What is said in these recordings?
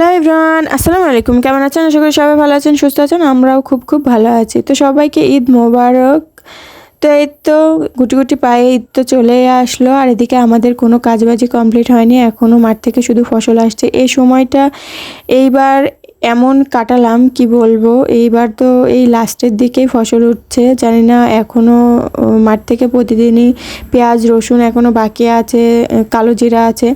Everyone আসসালামু আলাইকুম কেমন আছেন? আশা করি সবাই ভালো আছেন, সুস্থ আছেন। আমরাও খুব খুব ভালো আছি। তো সবাইকে ঈদ মোবারক। তো এই তো গুটি গুটি পায়ে ঈদ তো চলে আসলো। আর এদিকে আমাদের কোনো কাজবাজি কমপ্লিট হয়নি। এখনও মাঠ থেকে শুধু ফসল আসছে। এই সময়টা এইবার এমন কাটালাম, কি বলব? এইবার তো এই লাস্টের দিকেই ফসল উঠছে। জানি না এখনও মাঠ থেকে প্রতিদিনই পেঁয়াজ, রসুন এখনও বাকি আছে কালো জিরা আছে।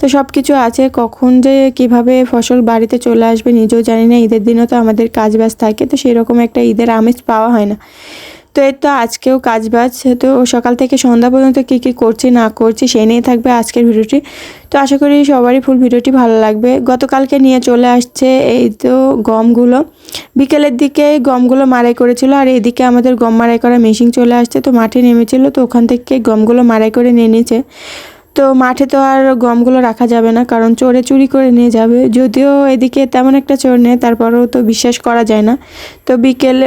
তো সব কিছু আছে, কখন যে কীভাবে ফসল বাড়িতে চলে আসবে নিজেও জানি না। ঈদের দিনও তো আমাদের কাজ বাজ থাকে, তো সেরকম একটা ঈদের আমেজ পাওয়া হয় না। তো এই তো আজকেও কাজ বাজ, তো সকাল থেকে সন্ধ্যা পর্যন্ত কী কী করছি না করছি সেই নিয়ে থাকবে আজকের ভিডিওটি। তো আশা করি সবারই ফুল ভিডিওটি ভালো লাগবে। গতকালকে নিয়ে চলে আসছে এই তো গমগুলো। বিকেলের দিকে গমগুলো মারাই করেছিল আর এদিকে আমাদের গম মারাই করা মেশিন চলে আসছে, তো মাঠে নেমেছিল, তো ওখান থেকে গমগুলো মারাই করে নিয়ে নিয়েছে। তো মাঠে তো আর গমগুলো রাখা যাবে না, কারণ চোরে চুরি করে নিয়ে যাবে। যদিও এদিকে তেমন একটা চোর নেই, তারপরেও তো বিশ্বাস করা যায় না। তো বিকেলে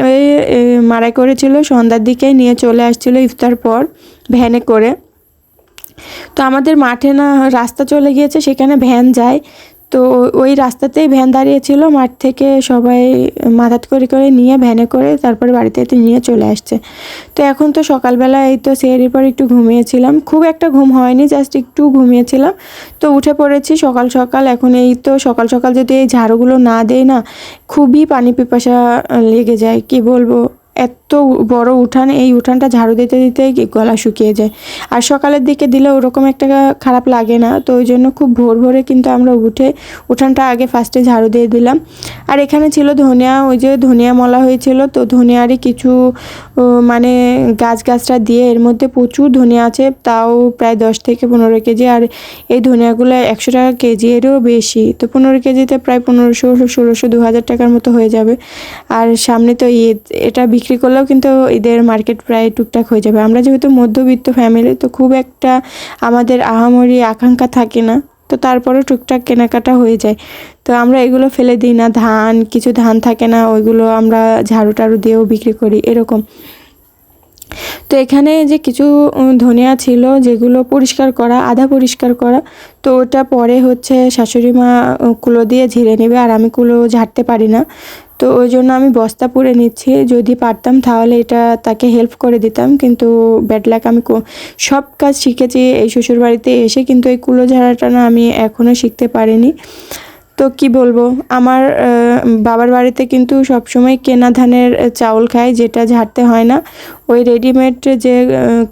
মারাই করেছিল, সন্ধ্যার দিকে নিয়ে চলে আসছিল ইফতার পর ভ্যানে করে। তো আমাদের মাঠে না, রাস্তা চলে গিয়েছে, সেখানে ভ্যান যায়। তো ওই রাস্তাতেই ভ্যান দাঁড়িয়েছিল, মাঠ থেকে সবাই মাথাত করে করে নিয়ে ভ্যানে করে তারপরে বাড়িতে নিয়ে চলে আসছে। তো এখন তো সকালবেলা এই তো সেহেরির পর একটু ঘুমিয়েছিলাম। খুব একটা ঘুম হয়নি, জাস্ট একটু ঘুমিয়েছিলাম। তো উঠে পড়েছি সকাল সকাল, এখন এই তো সকাল সকাল যদি এই ঝাড়ুগুলো না দেয় না, খুবই পানি পিপাসা লেগে যায়, কি বলব? এত বড় উঠান, এই উঠানটা ঝাড়ু দিতে দিতে গলা শুকিয়ে যায়। আর সকালের দিকে দিলে ওরকম একটা খারাপ লাগে না, তো ওই জন্য খুব ভোর ভোরে কিন্তু আমরা উঠে উঠানটা আগে ফার্স্টে ঝাড়ু দিয়ে দিলাম। আর এখানে ছিল ধনিয়া, ওই যে ধনিয়া মলা হয়েছিল, তো ধনিয়ারই কিছু মানে গাছ গাছটা দিয়ে এর মধ্যে প্রচুর ধনিয়া আছে, তাও প্রায় দশ থেকে পনেরো কেজি। আর এই ধনিয়াগুলো একশো টাকা কেজি এরও বেশি, তো পনেরো কেজিতে প্রায় পনেরোশো, ষোলোশো, দু হাজার টাকার মতো হয়ে যাবে। আর সামনে তো ঈদ, এটা বিক্রি করলেও কিন্তু এদের মার্কেট প্রায় টুকটাক হয়ে যাবে। আমরা যেহেতু মধ্যবিত্ত ফ্যামিলি তো খুব একটা আমাদের আহামরি আকাঙ্ক্ষা থাকে না। তো তারপরেও টুকটাক কেনাকাটা হয়ে যায়। তো আমরা এগুলো ফেলে দিই না, ধান, কিছু ধান থাকে না, ওইগুলো আমরা ঝাড়ু টাড়ু দিয়েও বিক্রি করি, এরকম। তো এখানে যে কিছু ধনিয়া ছিল, যেগুলো পরিষ্কার করা, আধা পরিষ্কার করা, তো ওটা পরে হচ্ছে শাশুড়ি মা কুলো দিয়ে ঝেড়ে নেবে, আর আমি কুলো ঝাড়তে পারি না। তো ওই জন্য আমি বস্তা পরে নিচ্ছি। যদি পারতাম তাহলে এটা তাকে হেল্প করে দিতাম, কিন্তু ব্যাডলাক আমি সব কাজ শিখেছি এই শ্বশুরবাড়িতে এসে, কিন্তু এই কুলো ঝাড়াটা না আমি এখনও শিখতে পারিনি। তো কি বলব? আমার বাবার বাড়িতে কিন্তু সবসময় কেনা ধানের চাউল খায় যেটা ঝাড়তে হয় না। ওই রেডিমেড যে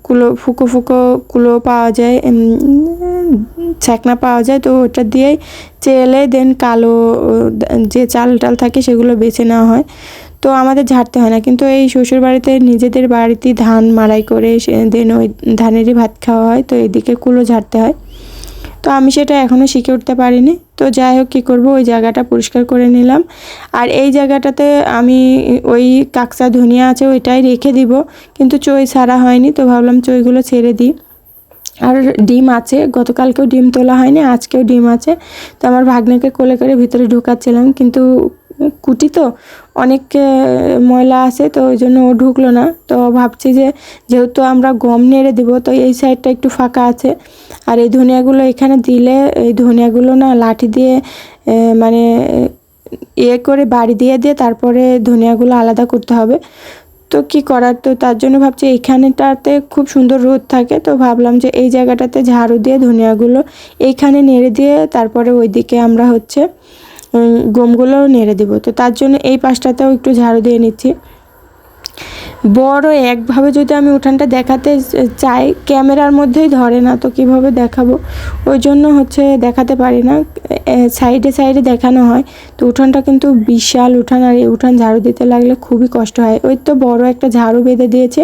কুলো, ফুকো ফুকো কুলো পাওয়া যায় ছ্যাকনা পাওয়া যায়, তো ওটা দিয়েই চেলে, দেন কালো যে চাল টাল থাকে সেগুলো বেছে নেওয়া হয়। তো আমাদের ঝাড়তে হয় না, কিন্তু এই শ্বশুর বাড়িতে নিজেদের বাড়িতে ধান মাড়াই করে দেন ওই ধানেরই ভাত খাওয়া হয়, তো এদিকে কুলো ঝাড়তে হয়। তো আমি সেটা এখনও শিখে উঠতে পারিনি। তো যাই হোক, কী করব? ওই জায়গাটা পরিষ্কার করে নিলাম। আর এই জায়গাটাতে আমি ওই কাকসা ধনিয়া আছে, ওইটাই রেখে দিব। কিন্তু চই ছাড়া হয়নি, তো ভাবলাম চইগুলো ছেড়ে দিই। আর ডিম আছে, গতকালকেও ডিম তোলা হয়নি, আজকেও ডিম আছে। তো আমার ভাগ্নেকে কোলে করে ভিতরে ঢুকাচ্ছিলাম, কিন্তু কুটি তো অনেক ময়লা আছে তো ওই জন্য ও ঢুকলো না। তো ভাবছি যে যেহেতু আমরা গম নেড়ে দেবো, তো এই সাইডটা একটু ফাঁকা আছে। আর এই ধনিয়াগুলো এখানে দিলে, এই ধনিয়াগুলো না লাঠি দিয়ে মানে ইয়ে করে বাড়ি দিয়ে দিয়ে তারপরে ধনিয়াগুলো আলাদা করতে হবে। তো কি করার? তো তার জন্য ভাবছি এইখানেটাতে খুব সুন্দর রোদ থাকে, তো ভাবলাম যে এই জায়গাটাতে ঝাড়ু দিয়ে ধনিয়াগুলো এইখানে নেড়ে দিয়ে তারপরে ওইদিকে আমরা হচ্ছে গমগুলোও নেড়ে দেবো। তো তার জন্য এই পাশটাতেও একটু ঝাড়ু দিয়ে নিচ্ছি। বড় একভাবে যদি আমি উঠানটা দেখাতে চাই, ক্যামেরার মধ্যেই ধরে না, তো কীভাবে দেখাবো? ওই জন্য হচ্ছে দেখাতে পারি না। সাইডে সাইডে দেখানো হয়। তো উঠানটা কিন্তু বিশাল উঠান, আর এই উঠান ঝাড়ু দিতে লাগলে খুবই কষ্ট হয়। ওই তো বড় একটা ঝাড়ু বেঁধে দিয়েছে।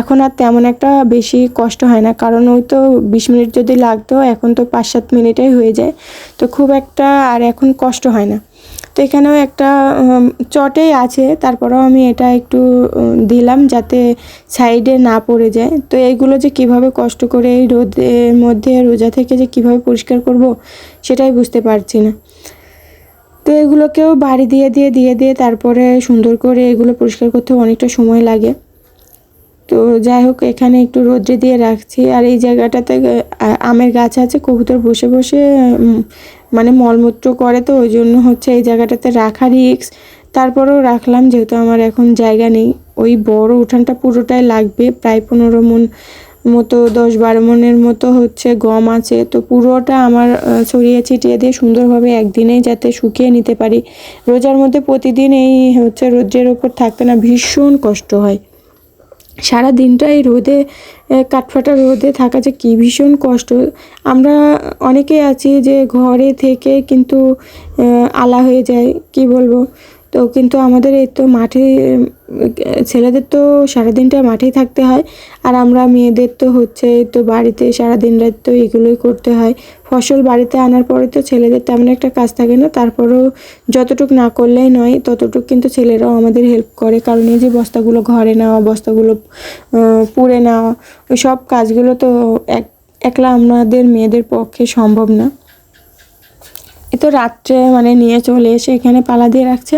এখন আর তেমন একটা বেশি কষ্ট হয় না, কারণ ওই তো বিশ মিনিট যদি লাগতো, এখন তো পাঁচ সাত মিনিটেই হয়ে যায়। তো খুব একটা আর এখন কষ্ট হয় না। তো এখানেও একটা চটেই আছে। তারপরেও আমি এটা একটু দিলাম যাতে সাইডে না পড়ে যায়। তো এইগুলো যে কীভাবে কষ্ট করে এই রোদের মধ্যে রোজা থেকে যে কীভাবে পরিষ্কার করব সেটাই বুঝতে পারছি না। তো এগুলোকেও বাড়ি দিয়ে দিয়ে দিয়ে দিয়ে তারপরে সুন্দর করে এগুলো পরিষ্কার করতে অনেকটা সময় লাগে। তো যাই হোক, এখানে একটু রোদ্রে দিয়ে রাখছি। আর এই জায়গাটাতে আমের গাছ আছে, কবুতর বসে বসে মানে মলমূত্র করে তো, ওই জন্য হচ্ছে এই জায়গাটাতে রাখা রিক্স তারপরেও রাখলাম, যেহেতু আমার এখন জায়গা নেই। ওই বড় উঠানটা পুরোটাই লাগবে, প্রায় পনেরো মন মতো, দশ বারো মনের মতো হচ্ছে গম আছে। তো পুরোটা আমার ছড়িয়ে ছিটিয়ে দিয়ে সুন্দরভাবে একদিনেই যাতে শুকিয়ে নিতে পারি। রোজার মধ্যে প্রতিদিন এই হচ্ছে রোদ্রের ওপর থাকতে না, ভীষণ কষ্ট হয়। সারা দিনটা এই রোদে কাঠফাটা রোদে থাকা যে কী ভীষণ কষ্ট। আমরা অনেকে আছি যে ঘরে থেকে কিন্তু আলা হয়ে যায়, কি বলব? তো কিন্তু আমাদের এই তো মাঠে, ছেলেদের তো সারাদিনটা মাঠেই থাকতে হয় আর আমরা মেয়েদের তো হচ্ছে তো বাড়িতে সারাদিন রাত তো এগুলোই করতে হয়। ফসল বাড়িতে আনার পরে তো ছেলেদের তেমন একটা কাজ থাকে না, তারপরেও যতটুক না করলেই নয়, ততটুক কিন্তু ছেলেরাও আমাদের হেল্প করে। কারণ এই যে বস্তাগুলো ঘরে নেওয়া, বস্তাগুলো পুড়ে নেওয়া, ওই সব কাজগুলো তো এক, একলা আমাদের মেয়েদের পক্ষে সম্ভব না। এ তো রাত্রে মানে নিয়ে চলে এসে এখানে পালা দিয়ে রাখছে।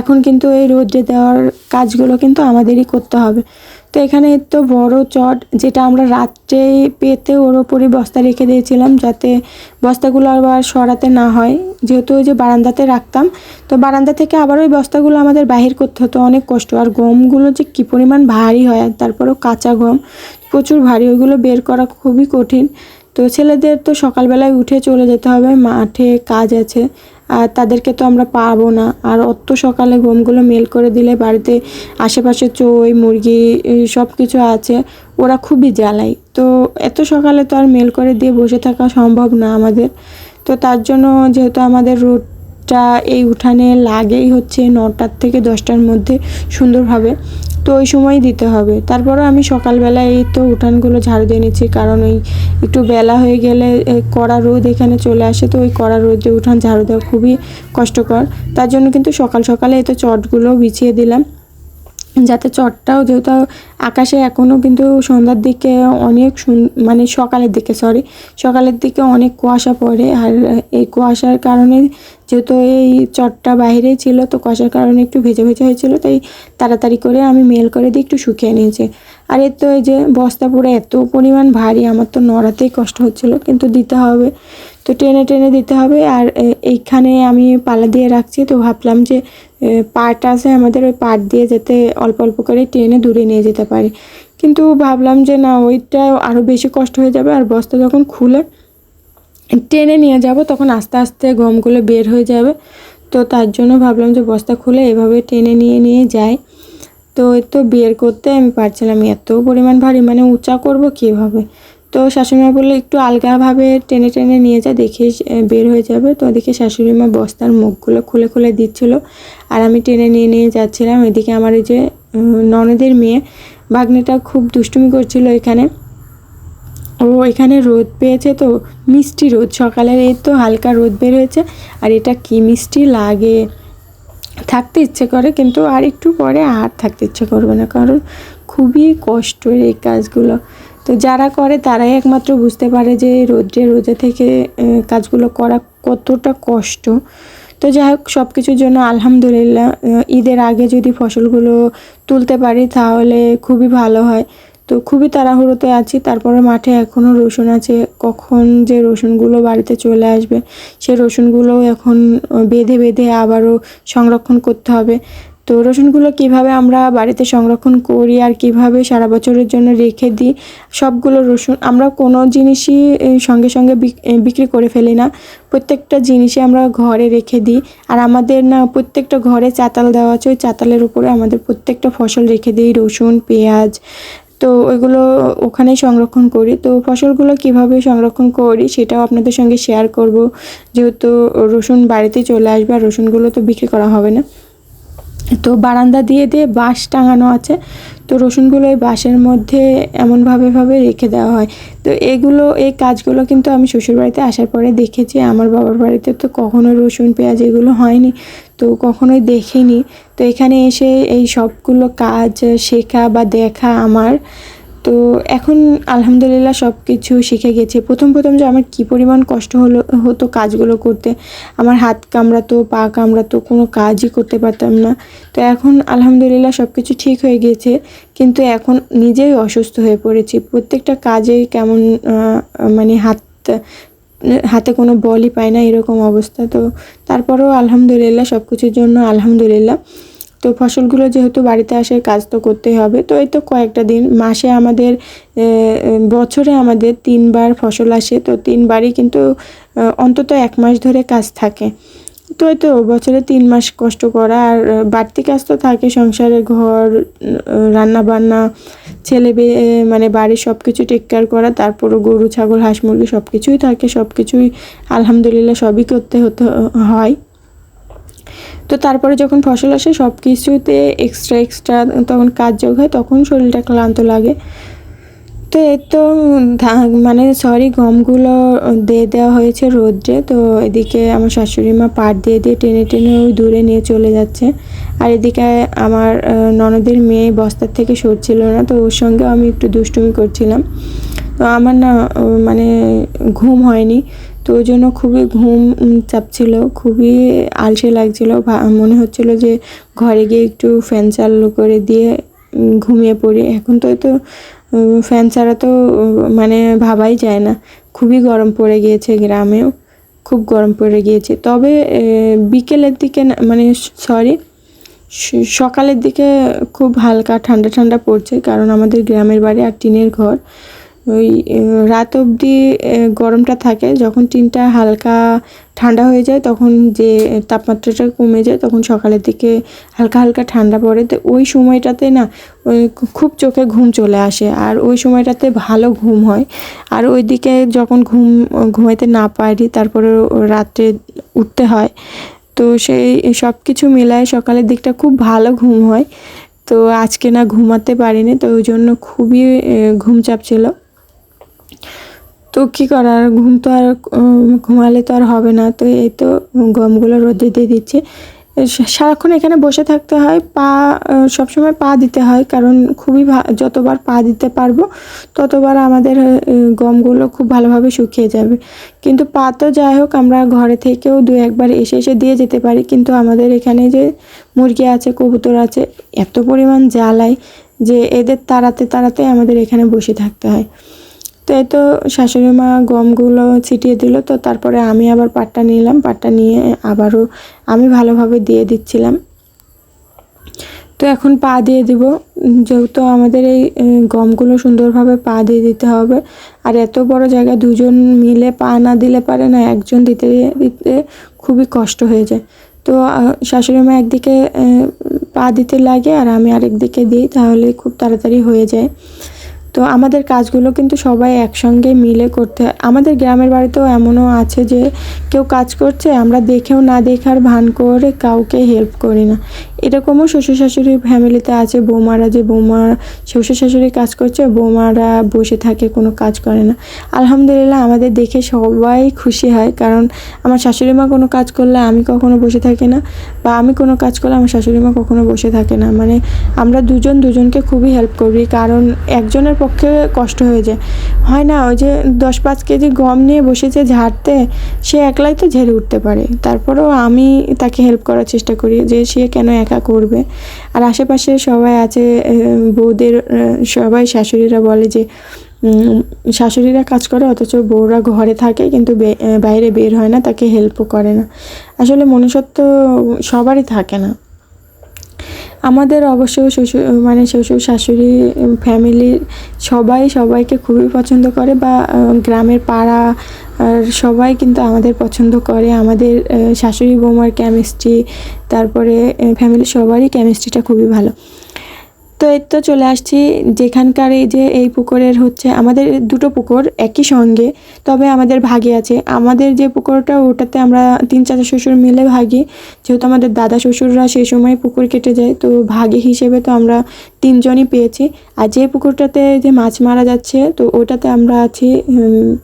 এখন কিন্তু এই রোদ্রে দেওয়ার কাজগুলো কিন্তু আমাদেরই করতে হবে। তো এখানে তো বড় চট যেটা আমরা রাত্রে পেতে ওর ওপরই বস্তা রেখে দিয়েছিলাম যাতে বস্তাগুলো আবার সরাতে না হয়। যেহেতু ওই যে বারান্দাতে রাখতাম, তো বারান্দা থেকে আবার ওই বস্তাগুলো আমাদের বাহির করতে হতো, অনেক কষ্ট। আর গমগুলো যে কী পরিমাণ ভারী হয় তারপরেও কাঁচা গম প্রচুর ভারী, ওইগুলো বের করা খুবই কঠিন। তো ছেলেদের তো সকালবেলায় উঠে চলে যেতে হবে, মাঠে কাজ আছে। আর তাদেরকে তো আমরা পাবো না। আর অত সকালে ঘুমগুলো মেল করে দিলে বাড়িতে আশেপাশে চই মুরগি সব কিছু আছে, ওরা খুবই জ্বালায়। তো এত সকালে তো আর মেল করে দিয়ে বসে থাকা সম্ভব না আমাদের। তো তার জন্য যেহেতু আমাদের রোডটা এই উঠানে লাগেই হচ্ছে নটার থেকে দশটার মধ্যে সুন্দরভাবে তো ওই সময় দিতে হবে। তারপরও আমি সকালবেলা এই তো উঠানগুলো ঝাড়ু দিয়ে নিচ্ছি, কারণ ওই একটু বেলা হয়ে গেলে কড়া রোদ এখানে চলে আসে, তো ওই কড়া রোদে উঠান ঝাড়ু দেওয়া খুবই কষ্টকর। তার জন্য কিন্তু সকাল সকালে এই তো চটগুলো বিছিয়ে দিলাম। যাতে চটটাও যেহেতু আকাশে এখনও কিন্তু সন্ধ্যার দিকে অনেক মানে সকালের দিকে সরি সকালের দিকে অনেক কুয়াশা পড়ে। আর এই কুয়াশার কারণে যেহেতু এই চটটা বাইরেই ছিল, তো কুয়াশার কারণে একটু ভেজে ভেজে হয়েছিল, তাই তাড়াতাড়ি করে আমি মেল করে দিয়ে একটু শুকিয়ে নিয়েছি। আর এর তো এই যে বস্তা পুরো এত পরিমাণ ভারী, আমার তো নড়াতেই কষ্ট হচ্ছিল, কিন্তু দিতে হবে। তো টেনে টেনে দিতে হবে। আর এইখানে আমি পালা দিয়ে রাখছি। তো ভাবলাম যে পাট আছে আমাদের ওই পাট দিয়ে যাতে অল্প অল্প করে টেনে দূরে নিয়ে যেতে পারি। কিন্তু ভাবলাম যে, না, ওইটা আরও বেশি কষ্ট হয়ে যাবে। আর বস্তা যখন খুলে টেনে নিয়ে যাব, তখন আস্তে আস্তে গমগুলো বের হয়ে যাবে। তো তার জন্য ভাবলাম যে, বস্তা খুলে এভাবে টেনে নিয়ে নিয়ে যাই। তো তো বের করতে আমি পারছিলাম। এত পরিমাণ ভারী মানে উঁচা করব কীভাবে? তো শাশুড়িমা বলল, একটু আলগাভাবে টেনে টেনে নিয়ে যা দেখে বের হয়ে যাবে। তো ওদিকে শাশুড়িমা বস্তার মুখগুলো খুলে খুলে দিচ্ছিল। আর আমি টেনে নিয়ে নিয়ে যাচ্ছিলাম। এদিকে আমার এই যে ননদের মেয়ে বাগনিটা খুব দুষ্টুমি করছিল এখানে। ও এখানে রোদ পেয়েছে তো, মিষ্টি রোদ। সকালের এই তো হালকা রোদ বের হয়েছে। আর এটা কি মিষ্টি? লাগে। থাকতে ইচ্ছে করে, কিন্তু আর একটু পরে আর থাকতে ইচ্ছে করবে না। কারণ খুবই কষ্টের এই কাজগুলো। তো যারা করে তারাই একমাত্র বুঝতে পারে যে রোদ্রে রোদে থেকে কাজগুলো করা কতটা কষ্ট। তো যাই হোক সব কিছুর জন্য আলহামদুলিল্লাহ ঈদের আগে যদি ফসলগুলো তুলতে পারি তাহলে খুবই ভালো হয়। তো খুবই তাড়াহুড়োতে আছি তারপরে মাঠে এখনও রসুন আছে, কখন যে রসুনগুলো বাড়িতে চলে আসবে, সে রসুনগুলো এখন বেঁধে বেঁধে আবারও সংরক্ষণ করতে হবে। তো রসুনগুলো কীভাবে আমরা বাড়িতে সংরক্ষণ করি আর কীভাবে সারা বছরের জন্য রেখে দিই, সবগুলো রসুন আমরা কোনো জিনিসই সঙ্গে সঙ্গে বিক- বিক্রি করে ফেলি না। প্রত্যেকটা জিনিসই আমরা ঘরে রেখে দিই। আর আমাদের না প্রত্যেকটা ঘরে চাতাল দেওয়া আছে, ওই চাতালের উপরে আমাদের প্রত্যেকটা ফসল রেখে দিই, রসুন, পেঁয়াজ। তো ওইগুলো ওখানেই সংরক্ষণ করি। তো ফসলগুলো কীভাবে সংরক্ষণ করি সেটাও আপনাদের সঙ্গে শেয়ার করব। যেহেতু রসুন বাড়িতে চলে আসবে আর রসুনগুলো তো বিক্রি করা হবে না। তো বারান্দা দিয়ে দিয়ে বাঁশ টাঙানো আছে। তো রসুনগুলো এই বাঁশের মধ্যে এমনভাবে ভাবে রেখে দেওয়া হয়। তো এগুলো, এই কাজগুলো কিন্তু আমি শ্বশুরবাড়িতে আসার পরে দেখেছি। আমার বাবার বাড়িতে তো কখনো রসুন, পেঁয়াজ এগুলো হয়নি। তো কখনোই দেখিনি। তো এখানে এসে এই সবগুলো কাজ শেখা বা দেখা আমার। তো এখন আলহামদুলিল্লাহ সব কিছু শিখে গেছে। প্রথম প্রথম যে আমার কী পরিমাণ কষ্ট হলো, হতো কাজগুলো করতে। আমার হাত কামড়াতো, পা কামড়াতো, কোনো কাজই করতে পারতাম না। তো এখন আলহামদুলিল্লাহ সব কিছু ঠিক হয়ে গেছে। কিন্তু এখন নিজেই অসুস্থ হয়ে পড়েছি। প্রত্যেকটা কাজেই কেমন মানে হাত, হাতে কোনো বলই পায় না এরকম অবস্থা। তো তারপরেও আলহামদুলিল্লাহ সব কিছুর জন্য আলহামদুলিল্লাহ। তো ফসলগুলো যেহেতু বাড়িতে আসে, কাজ তো করতেই হবে। তো এই তো কয়েকটা দিন, মাসে আমাদের বছরে আমাদের তিনবার ফসল আসে। তো তিনবারই কিন্তু অন্তত এক মাস ধরে কাজ থাকে। তো তো বছরে তিন মাস কষ্ট করা। আর বাড়তি কাজ তো থাকে, সংসারে ঘর রান্না বান্না ছেলে মানে বাড়ির সব কিছু টেক কেয়ার করা। তারপরও গরু, ছাগল, হাঁস, মুরগি সব কিছুই থাকে সব কিছুই আলহামদুলিল্লাহ সবই করতে হতে, হয়। তো তারপরে যখন ফসল আসে সব কিছুতে এক্সট্রা এক্সট্রা তখন কাজ যোগ হয়, তখন শরীরটা ক্লান্ত লাগে। তো এই তো মানে সরি গমগুলো দিয়ে দেওয়া হয়েছে রোদ্রে। তো এদিকে আমার শাশুড়ি মা পাট দিয়ে দিয়ে টেনে টেনে ওই দূরে নিয়ে চলে যাচ্ছে। আর এদিকে আমার ননদের মেয়ে বস্তার থেকে সরছিল না, তো ওর সঙ্গে আমি একটু দুষ্টুমি করছিলাম। তো আমার না মানে ঘুম হয়নি। তো ওই জন্য খুবই ঘুম চাপছিল, খুবই আলসে লাগছিল। মনে হচ্ছিল যে ঘরে গিয়ে একটু ফ্যান চালু করে দিয়ে ঘুমিয়ে পড়ি। এখন তো তো ফ্যান ছাড়া তো মানে ভাবাই যায় না। খুবই গরম পড়ে গিয়েছে গ্রামেও, খুব গরম পড়ে গিয়েছে। তবে বিকেলের দিকে মানে সরি সকালের দিকে খুব হালকা ঠান্ডা ঠান্ডা পড়ছে, কারণ আমাদের গ্রামের বাড়ি আর টিনের ঘর। ওই রাত অবধি গরমটা থাকে। যখন টিনটা হালকা ঠান্ডা হয়ে যায়, তখন যে তাপমাত্রাটা কমে যায়, তখন সকালের দিকে হালকা হালকা ঠান্ডা পড়ে। তো ওই সময়টাতে না খুব চোখে ঘুম চলে আসে। আর ওই সময়টাতে ভালো ঘুম হয়। আর ওই দিকে যখন ঘুম, ঘুমাইতে না পারি তারপরে রাত্রে উঠতে হয়। তো সেই, সব কিছু মিলায় সকালের দিকটা খুব ভালো ঘুম হয়। তো আজকে না ঘুমাতে পারিনি, তো ওই জন্য খুবই ঘুম চাপ ছিল। তো কী করার? ঘুম তো আর ঘুমালে তো আর হবে না। তো এই তো গমগুলো রোদে দিয়ে দিচ্ছে। সারাক্ষণ এখানে বসে থাকতে হয়। পা সবসময় পা দিতে হয়, কারণ খুবই যতবার পা দিতে পারব, ততবার আমাদের গমগুলো খুব ভালোভাবে শুকিয়ে যাবে। কিন্তু পা তো যাই হোক, আমরা ঘরে থেকেও দু একবার এসে এসে দিয়ে যেতে পারি। কিন্তু আমাদের এখানে যে মুরগি আছে, কবুতর আছে, এত পরিমাণ জ্বালায় যে এদের তাড়াতে তাড়াতে আমাদের এখানে বসে থাকতে হয়। তো এই তো শাশুড়ি মা গমগুলো ছিটিয়ে দিল, তো তারপরে আমি আবার পাটটা নিলাম। পাটটা নিয়ে আবারও আমি ভালোভাবে দিয়ে দিচ্ছিলাম। তো এখন পা দিয়ে দিব। যেহেতু আমাদের এই গমগুলো সুন্দরভাবে পা দিয়ে দিতে হবে। আর এত বড় জায়গা দুজন মিলে পা না দিলে পারে না, একজন দিতে দিতে খুবই কষ্ট হয়ে যায়। তো শাশুড়ি মা একদিকে পা দিতে লাগে আর আমি আরেকদিকে দিই, তাহলে খুব তাড়াতাড়ি হয়ে যায়। তো আমাদের কাজগুলো কিন্তু সবাই একসঙ্গে মিলে করতে হয়। আমাদের গ্রামের বাড়িতেও এমনও আছে যে কেউ কাজ করছে, আমরা দেখেও না দেখার ভান করে কাউকে হেল্প করি না। এরকমও শ্বশুর শাশুড়ি ফ্যামিলিতে আছে, বৌমারা যে বৌমা শ্বশুর শাশুড়ি কাজ করছে, বৌমারা বসে থাকে, কোনো কাজ করে না। আলহামদুলিল্লাহ আমাদের দেখে সবাই খুশি হয়, কারণ আমার শাশুড়ি মা কোনো কাজ করলে আমি কখনো বসে থাকি না, বা আমি কোনো কাজ করলে আমার শাশুড়ি মা কখনো বসে থাকে না। মানে আমরা দুজন দুজনকে খুবই হেল্প করি, কারণ একজনের পক্ষে কষ্ট হয়ে যায়। হয় না, ওই যে দশ পাঁচ কেজি গম নিয়ে বসেছে ঝাড়তে, সে একলাই তো ঝেড়ে উঠতে পারে। তারপরেও আমি তাকে হেল্প করার চেষ্টা করি যে সে কেন একা করবে। আর আশেপাশে সবাই আছে বউদের সবাই শাশুড়িরা বলে যে শাশুড়িরা কাজ করে, অথচ বউরা ঘরে থাকে কিন্তু বাইরে বের হয় না, তাকে হেল্পও করে না। আসলে মনুষ্যত্ব সবারই থাকে না। আমাদের অবশ্য শ্বশুর মানে শ্বশুর, শাশুড়ি ফ্যামিলির সবাই সবাইকে খুবই পছন্দ করে বা গ্রামের পাড়া, আর সবাই কিন্তু আমাদের পছন্দ করে। আমাদের শাশুড়ি বৌমার কেমিস্ট্রি তারপরে ফ্যামিলির সবারই কেমিস্ট্রিটা খুবই ভালো। তো এই তো চলে আসছি। যেখানকার এই যে এই পুকুরের হচ্ছে, আমাদের দুটো পুকুর একই সঙ্গে, তবে আমাদের ভাগে আছে। আমাদের যে পুকুরটা, ওটাতে আমরা তিন চাচা শ্বশুর মিলে ভাগি। যেহেতু আমাদের দাদা শ্বশুররা সেই সময় পুকুর কেটে যায়, তো ভাগে হিসেবে তো আমরা তিনজনই পেয়েছি। আর যে পুকুরটাতে যে মাছ মারা যাচ্ছে, তো ওটাতে আমরা আছি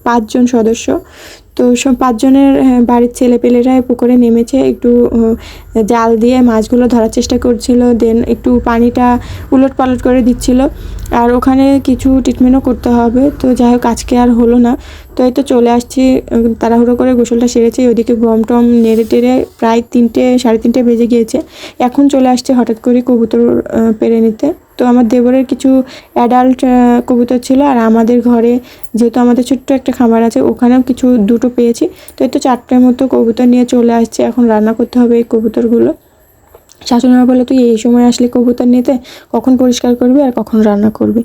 পাঁচজন সদস্য। তো সব পাঁচজনের বাড়ির ছেলেপেলেরা পুকুরে নেমেছে, একটু জাল দিয়ে মাছগুলো ধরার চেষ্টা করছিল দেন একটু পানিটা উলট পালট করে দিচ্ছিল। আর ওখানে কিছু ট্রিটমেন্টও করতে হবে, তো যাই হোক আজকে আর হলো না। তো এই তো চলে আসছি তাড়াহুড়ো করে গোসলটা সেরেছি ওইদিকে গম টম নেড়ে টেড়ে প্রায় তিনটে, সাড়ে তিনটে বেজে গিয়েছে। এখন চলে আসছে হঠাৎ করে কবুতর পেরে নিতে। তো আমার দেবরের কিছু অ্যাডাল্ট কবুতর ছিল আর আমাদের ঘরে যেহেতু আমাদের ছোট্ট একটা খামার আছে, ওখানেও কিছু দুটো পেয়েছি। তো এই তো চারটের মতো কবুতর নিয়ে চলে আসছে। এখন রান্না করতে হবে এই কবুতরগুলো। শাশুড়িমা বলে, তুই এই সময় আসলে কবুতর নিতে, কখন পরিষ্কার করবি আর কখন রান্না করবি?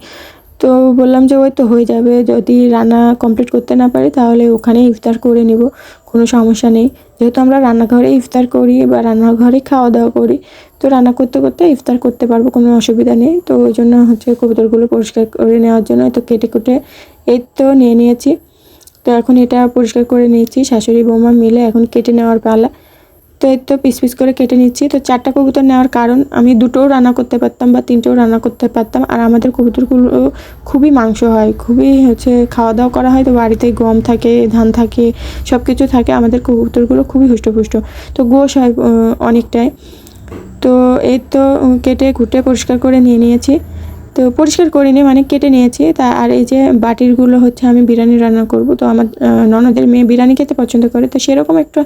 তো বললাম যে, ওই তো হয়ে যাবে। যদি রান্না কমপ্লিট করতে না পারি, তাহলে ওখানে ইফতার করে নিব। কোনো সমস্যা নেই। যেহেতু আমরা রান্নাঘরে ইফতার করি বা রান্নাঘরে খাওয়া দাওয়া করি তো রান্না করতে করতে ইফতার করতে পারব, কোনো অসুবিধা নেই। তো ওই জন্য হচ্ছে কবুতরগুলো পরিষ্কার করে নেওয়ার জন্য তো কেটে কুটে এই তো নিয়ে নিয়েছি। তো এখন এটা পরিষ্কার করে নিয়েছি, শাশুড়ি বৌমা মিলে এখন কেটে নেওয়ার পালা। তো এই তো পিস পিস করে কেটে নিচ্ছি। তো চারটা কবুতর নেওয়ার কারণ, আমি দুটোও রান্না করতে পারতাম বা তিনটেও রান্না করতে পারতাম। আর আমাদের কবুতরগুলো খুবই মাংস হয়, খুবই হচ্ছে খাওয়া দাওয়া করা হয়। তো বাড়িতে গম থাকে, ধান থাকে সব কিছু থাকে। আমাদের কবুতরগুলো খুবই হুষ্টপুষ্ট। তো গোশ হয় অনেকটাই। তো এই তো কেটে কুটে পরিষ্কার করে নিয়ে নিয়েছি। তো পরিষ্কার করিনি মানে কেটে নিয়েছি। তা আর এই যে বাটিরগুলো হচ্ছে আমি বিরিয়ানি রান্না করব। তো আমার ননদের মেয়ে বিরিয়ানি খেতে পছন্দ করে। তো সেরকম একটা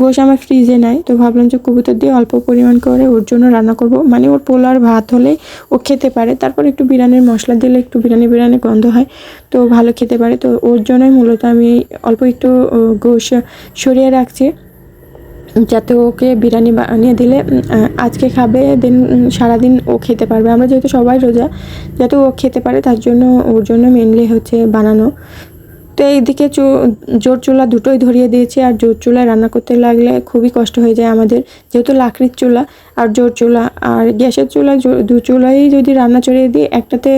গোশ আমার ফ্রিজে নাই। তো ভাবলাম যে কবুতর দিয়ে অল্প পরিমাণ করে ওর জন্য রান্না করব। মানে ওর পোলার ভাত হলেই ও খেতে পারে। তারপর একটু বিরিয়ানির মশলা দিলে একটু বিরিয়ানি বিরিয়ানি গন্ধ হয়। তো ভালো খেতে পারে। তো ওর জন্যই মূলত আমি অল্প একটু গোশ সরিয়ে রাখছি। যাতে ওকে বিরিয়ানি বানিয়ে দিলে আজকে খাবে, দেন সারাদিন ও খেতে পারবে। আমরা যেহেতু সবাই রোজা, যাতে ও খেতে পারে, তার জন্য ওর জন্য মেনলি হচ্ছে বানানো। তো এইদিকে জোর চুলা দুটোই ধরিয়ে দিয়েছি আর জোর চুলায় রান্না করতে লাগলে খুবই কষ্ট হয়ে যায় আমাদের, যেহেতু লাকড়ির চুলা আর জোর চুলা। আর গ্যাসের চুলা দু চুলাই যদি রান্না চড়িয়ে দিই, একটাতে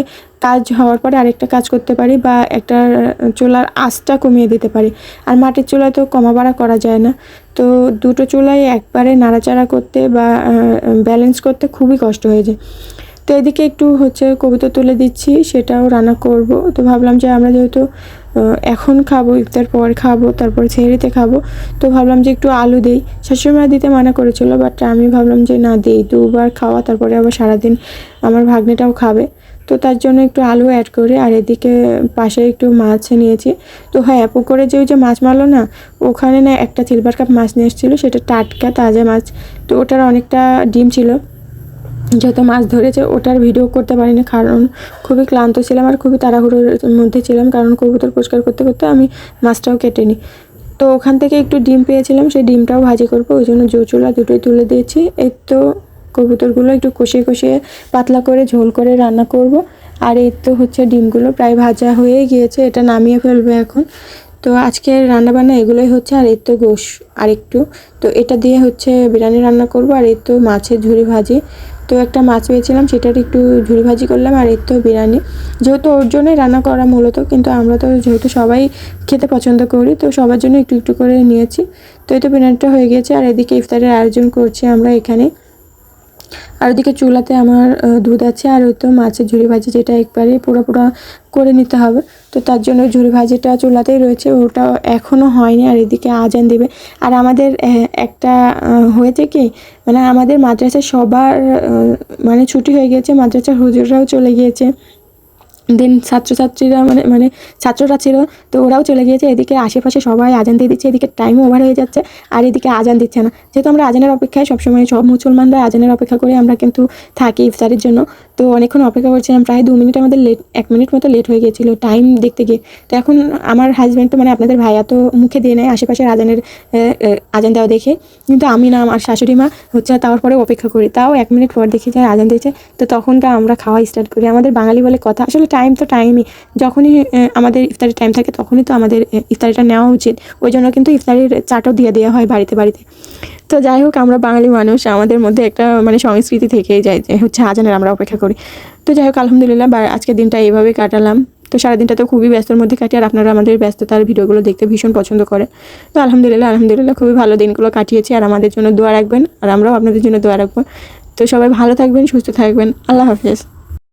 কাজ হওয়ার পরে আরেকটা কাজ করতে পারি বা একটা চুলার আঁচটা কমিয়ে দিতে পারি। আর মাটির চুলায় তো কমা বাড়া করা যায় না। তো দুটো চুলাই একবারে নাড়াচাড়া করতে বা ব্যালেন্স করতে খুবই কষ্ট হয়ে যায়। তো এদিকে একটু হচ্ছে কবিতা তুলে দিচ্ছি, সেটাও রান্না করব। তো ভাবলাম যে আমরা যেহেতু এখন খাব, ইফতার পর খাব, তারপর ছেড়েতে খাব। তো ভাবলাম যে একটু আলু দিই। শাশুড়িমা দিতে মানা করেছিল বাট আমি ভাবলাম যে না, দিই। দুবার খাওয়া, তারপরে আবার সারাদিন আমার ভাগ্নেটাও খাবে। তো তার জন্য একটু আলু অ্যাড করে, আর এদিকে পাশে একটু মাছ নিয়েছি। তো হ্যাঁ পুকুরে যে ওই যে মাছ মারলো না, ওখানে না একটা সিলভার কাপ মাছ নিয়ে এসেছিল, সেটা টাটকা তাজা মাছ। তো ওটার অনেকটা ডিম ছিল। যত মাছ ধরেছে ওটার ভিডিও করতে পারিনি, কারণ খুবই ক্লান্ত ছিলাম আর খুবই তাড়াহুড়োর মধ্যে ছিলাম, কারণ কবুতর পরিষ্কার করতে করতে আমি মাছটাও কেটে নিই তো ওখান থেকে একটু ডিম পেয়েছিলাম, সেই ডিমটাও ভাজি করব, ওই জন্য জোচুলা দুটোই তুলে দিয়েছি। এই তো কবুতরগুলো একটু কষিয়ে কষিয়ে পাতলা করে ঝোল করে রান্না করব। আর এই তো হচ্ছে ডিমগুলো প্রায় ভাজা হয়ে গিয়েছে, এটা নামিয়ে ফেলবে এখন। তো আজকে রান্নাবান্না এগুলোই হচ্ছে, আর এর তো গোশ আর একটু তো এটা দিয়ে হচ্ছে বিরিয়ানি রান্না করব, আর এর তো মাছের ঝুড়ি ভাজি। তো একটা মাছ পেয়েছিলাম, সেটার একটু ঝুড়ি ভাজি করলাম আর এর তো বিরিয়ানি। যেহেতু ওর জন্যই রান্না করা মূলত, কিন্তু আমরা তো যেহেতু সবাই খেতে পছন্দ করি, তো সবার জন্য একটু একটু করে নিয়েছি। তো এই তো বিরিয়ানিটা হয়ে গেছে আর এদিকে ইফতারের আয়োজন করছি আমরা এখানে। আর ওদিকে চুলাতে আমার দুধ আছে আর ওই তো মাছের ঝুড়ি ভাজি যেটা একবারে পুরো পুরো করে নিতে হবে। তো তার জন্য ঝুড়ি ভাজিটা চুলাতেই রয়েছে, ওটা এখনও হয়নি আর এদিকে আজান দেবে। আর আমাদের একটা হয়েছে কি মানে আমাদের মাদ্রাসা সবার মানে ছুটি হয়ে গেছে মাদ্রাসার হুজুররাও চলে গিয়েছে। দেন ছাত্রছাত্রীরা মানে মানে ছাত্ররা ছিল, তো ওরাও চলে গিয়েছে। এদিকে আশেপাশে সবাই আজান দিয়ে দিচ্ছে। এদিকে টাইম ওভার হয়ে যাচ্ছে, আর এদিকে আজান দিচ্ছে না। যেহেতু আমরা আজানের অপেক্ষায় সবসময় সব মুসলমানরা আজানের অপেক্ষা করে, আমরা কিন্তু থাকি ইফতারের জন্য। তো অনেকক্ষণ অপেক্ষা করছিলাম, প্রায় দু মিনিট আমাদের লেট এক মিনিট মতো লেট হয়ে গিয়েছিল টাইম দেখতে গিয়ে। তো এখন আমার হাজব্যান্ড তো মানে আপনাদের ভাইয়া তো মুখে দিয়ে নেয় আশেপাশের আজানের আজান দেওয়া দেখে। কিন্তু আমি না, আমার শাশুড়ি মা হচ্ছে তার পরে অপেক্ষা করি। তাও এক মিনিট পর দেখি যে আজান দিয়েছে। তো তখনটা আমরা খাওয়া স্টার্ট করি। আমাদের বাঙালি বলে কথা, আসলে টাইম তো টাইমই যখনই আমাদের ইফতারের টাইম থাকে, তখনই তো আমাদের ইফতারিটা নেওয়া উচিত। ওই জন্য কিন্তু ইফতারির চাটও দিয়ে দেওয়া হয় বাড়িতে বাড়িতে। তো যাই হোক, আমরা বাঙালি মানুষ, আমাদের মধ্যে একটা মানে সংস্কৃতি থেকেই যায় হচ্ছে আজানের আমরা অপেক্ষা করি। তো যাই হোক, আলহামদুলিল্লাহ আজকের দিনটা এইভাবেই কাটালাম। তো সারাদিনটা তো খুবই ব্যস্তর মধ্যে কাটি আর আপনারা আমাদের ব্যস্ততার ভিডিওগুলো দেখতে ভীষণ পছন্দ করে। তো আলহামদুলিল্লাহ আলহামদুলিল্লাহ, খুবই ভালো দিনগুলো কাটিয়েছি, আর আমাদের জন্য দোয়া রাখবেন, আর আমরাও আপনাদের জন্য দোয়া রাখব। তো সবাই ভালো থাকবেন, সুস্থ থাকবেন। আল্লাহ হাফিজ।